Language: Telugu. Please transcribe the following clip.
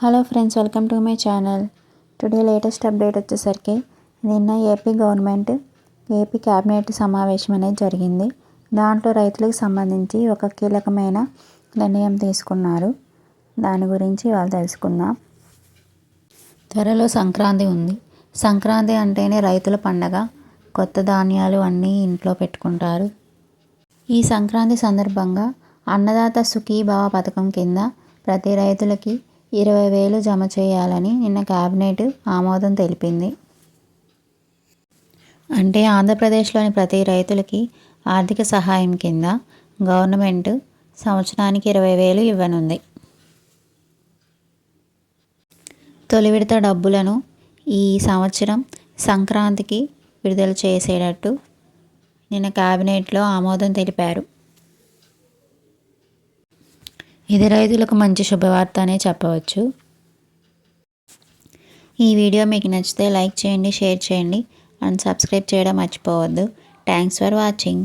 Hello friends welcome to my channel today latest update వచ్చేసరికి నిన్న ఏపీ గవర్నమెంట్ ఏపీ క్యాబినెట్ సమావేశం అనేది జరిగింది. దాంట్లో రైతులకు సంబంధించి ఒక కీలకమైన నిర్ణయం తీసుకున్నారు. దాని గురించి వాళ్ళు తెలుసుకుందాం. త్వరలో సంక్రాంతి ఉంది. సంక్రాంతి అంటేనే రైతుల పండగ. కొత్త ధాన్యాలు అన్నీ ఇంట్లో పెట్టుకుంటారు. ఈ సంక్రాంతి సందర్భంగా అన్నదాత సుఖీభావ పథకం కింద ప్రతి రైతులకి ఇరవై వేలు జమ చేయాలని నిన్న కేబినెట్ ఆమోదం తెలిపింది. అంటే ఆంధ్రప్రదేశ్లోని ప్రతి రైతులకి ఆర్థిక సహాయం కింద గవర్నమెంట్ సంవత్సరానికి ఇరవై వేలు ఇవ్వనుంది. తొలి విడత డబ్బులను ఈ సంవత్సరం సంక్రాంతికి విడుదల చేసేటట్టు నిన్న కేబినెట్లో ఆమోదం తెలిపారు. ఇది రైతులకు మంచి శుభవార్త అనే చెప్పవచ్చు. ఈ వీడియో మీకు నచ్చితే లైక్ చేయండి షేర్ చేయండి అండ్ సబ్స్క్రైబ్ చేయడం మర్చిపోవద్దు. Thanks for watching